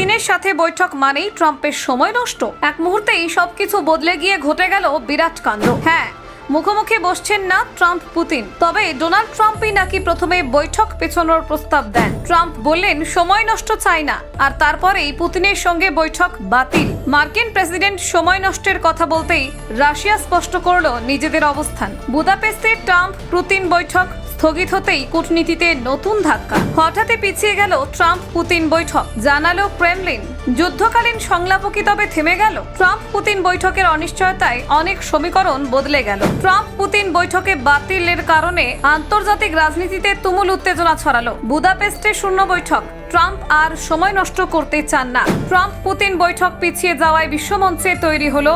পুতিনের সাথে বৈঠক মানেই ট্রাম্পের সময় নষ্ট। এক মুহূর্তেই সবকিছু বদলে গিয়ে ঘটে গেল বিরাট কাণ্ড। হ্যাঁ মুখোমুখি বসছেন না ট্রাম্প, পুতিন। তবে ডোনাল্ড ট্রাম্পই নাকি প্রথমে বৈঠক পেছনোর প্রস্তাব দেন। ট্রাম্প বললেন, সময় নষ্ট চাই না। আর তারপরেই পুতিনের সঙ্গে বৈঠক বাতিল। মার্কিন প্রেসিডেন্ট সময় নষ্টের কথা বলতেই রাশিয়া স্পষ্ট করল নিজেদের অবস্থান। বুদাপেস্টে ট্রাম্প পুতিন বৈঠক স্থগিত হতেই কূটনীতিতে নতুন ধাক্কা। হঠাৎই পিছিয়ে গেল ট্রাম্প পুতিন বৈঠক। জানালো ক্রেমলিন। যুদ্ধকালীন সংলাপও কি তবে থেমে গেল। ট্রাম্প পুতিন বৈঠকের অনিশ্চয়তায় অনেক সমীকরণ বদলে গেল। ট্রাম্প পুতিন বৈঠকে বাতিলের কারণে আন্তর্জাতিক রাজনীতিতে তুমুল উত্তেজনা ছড়ালো। বুদাপেস্টে শূন্য বৈঠক। ট্রাম্প আর সময় নষ্ট করতে চান না। ট্রাম্প পুতিন বৈঠক পিছিয়ে যাওয়ায় বিশ্বমঞ্চে তৈরি হলো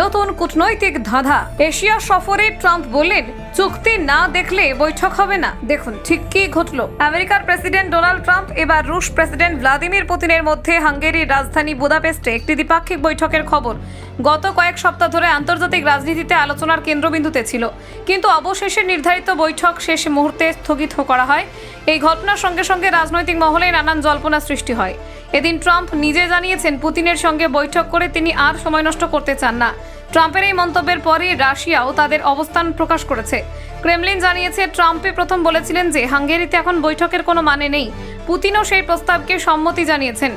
নতুন কূটনৈতিক ধাঁধা। এশিয়া সফরে ট্রাম্প বললেন চুক্তি না দেখলে বৈঠক হবে না। দেখুন, ঠিক কি ঘটলো? আমেরিকার প্রেসিডেন্ট ডোনাল্ড ট্রাম্প, এবার রুশ প্রেসিডেন্ট ভ্লাদিমির পুতিনের মধ্যে হাঙ্গেরির রাজধানী বুদাপেস্টে একটি দ্বিপাক্ষিক বৈঠকের খবর। গত কয়েক সপ্তাহ ধরে আন্তর্জাতিক রাজনীতিতে আলোচনার কেন্দ্রবিন্দুতে ছিল। কিন্তু অবশেষে নির্ধারিত বৈঠক শেষ মুহূর্তে স্থগিত করা হয়। এই ঘটনার সঙ্গে সঙ্গে রাজনৈতিক মহলে নানান জল্পনা সৃষ্টি হয়। এদিন ট্রাম্প নিজে জানিয়েছেন, পুতিনের সঙ্গে বৈঠক করে তিনি আর সময় নষ্ট করতে চান না। ট্রাম্পের এই মন্তব্যের পরই রাশিয়াও তাদের অবস্থান প্রকাশ করেছে। ক্রেমলিন জানিয়েছে, ট্রাম্পই প্রথম বলেছিলেন যে হাঙ্গেরিতে এখন বৈঠকের কোনো মানে নেই। পুতিনও সেই প্রস্তাবকে সম্মতি জানিয়েছেন।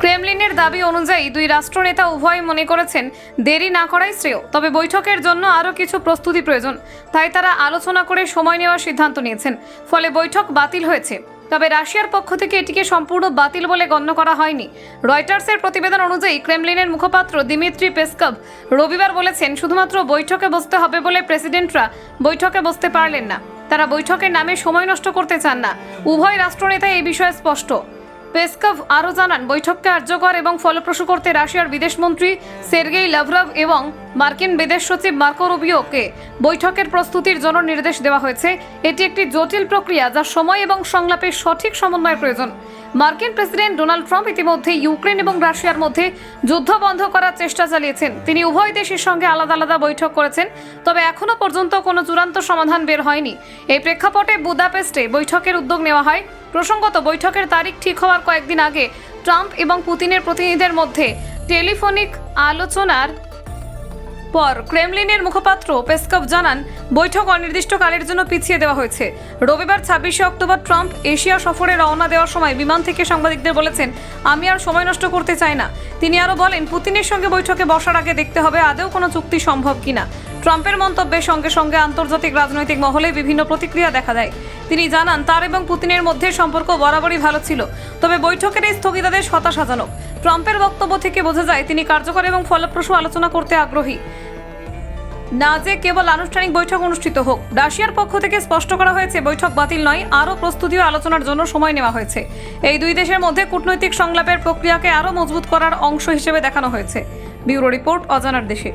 ক্রেমলিনের দাবি অনুযায়ী দুই রাষ্ট্রনেতা উভয় মনে করেছেন, দেরি না করাই শ্রেয়। তবে বৈঠকের জন্য আরও কিছু প্রস্তুতি প্রয়োজন। তাই তারা আলোচনা করে সময় নেওয়ার সিদ্ধান্ত নিয়েছেন। ফলে বৈঠক বাতিল হয়েছে। তবে রাশিয়ার পক্ষ থেকে এটিকে সম্পূর্ণ বাতিল বলে গণ্য করা হয়নি। রয়টার্সের প্রতিবেদন অনুযায়ী ক্রেমলিনের মুখপাত্র দিমিত্রি পেসকভ রবিবার বলেছেন, শুধুমাত্র বৈঠকে বসতে হবে বলে প্রেসিডেন্টরা বৈঠকে বসতে পারলেন না। তারা বৈঠকের নামে সময় নষ্ট করতে চান না। উভয় রাষ্ট্রনেতা এই বিষয়ে স্পষ্ট। পেসকভ আরও জানান বৈঠককে কার্যকর এবং ফলপ্রসূ করতে রাশিয়ার বিদেশমন্ত্রী সের্গেই লাভরভ এবং মার্কিন বিদেশ সচিব মার্কো রুবিওকে বৈঠকের প্রস্তুতির জন্য নির্দেশ দেওয়া হয়েছে। এটি একটি জটিল প্রক্রিয়া যা সময় এবং সংলাপের সঠিক সমন্বয়ের প্রয়োজন। মার্কিন প্রেসিডেন্ট ডোনাল্ড ট্রাম্প ইতিমধ্যে ইউক্রেন এবং রাশিয়ার মধ্যে যুদ্ধ বন্ধ করার চেষ্টা চালিয়েছেন। তিনি উভয় দেশের সঙ্গে আলাদা আলাদা বৈঠক করেছেন, তবে এখনও পর্যন্ত কোনো চূড়ান্ত সমাধান বের হয়নি। এই প্রেক্ষাপটে বুদাপেস্টে বৈঠকের উদ্যোগ নেওয়া হয়। প্রসঙ্গত, বৈঠকের তারিখ ঠিক হওয়ার কয়েকদিন আগে ট্রাম্প এবং পুতিনের প্রতিনিধিদের মধ্যে টেলিফোনিক আলোচনার পর ক্রেমলিনের মুখপাত্র পেসকভ জানান, বৈঠক অনির্দিষ্টকালের জন্য পিছিয়ে দেওয়া হয়েছে। রবিবার ছাব্বিশে অক্টোবর ট্রাম্প এশিয়া সফরে রওনা দেওয়ার সময় বিমান থেকে সাংবাদিকদের বলেছেন, আমি আর সময় নষ্ট করতে চাই না। তিনি আরও বলেন, পুতিনের সঙ্গে বৈঠকে বসার আগে দেখতে হবে আদৌ কোনো চুক্তি সম্ভব কিনা। ট্রাম্পের মন্তব্যের সঙ্গে সঙ্গে আন্তর্জাতিক রাজনৈতিক মহলে বিভিন্ন প্রতিক্রিয়া দেখা দেয়। তিনি জানান, তার এবং পুতিনের মধ্যে সম্পর্ক বরাবরই ভালো ছিল, তবে বৈঠকের এই স্থগিতাদেশ হতাশাজনক। ট্রাম্পের বক্তব্য থেকে বোঝা যায়, তিনি কার্যকর এবং ফলপ্রসূ আলোচনা করতে আগ্রহী। না যে কেবল আনুষ্ঠানিক বৈঠক অনুষ্ঠিত হোক, রাশিয়ার পক্ষ থেকে স্পষ্ট করা হয়েছে বৈঠক বাতিল নয়, আরও প্রস্তুতি ও আলোচনার জন্য সময় নেওয়া হয়েছে। এই দুই দেশের মধ্যে কূটনৈতিক সংলাপের প্রক্রিয়াকে আরও মজবুত করার অংশ হিসেবে দেখানো হয়েছে। ব্যুরো রিপোর্ট অজানার দেশে।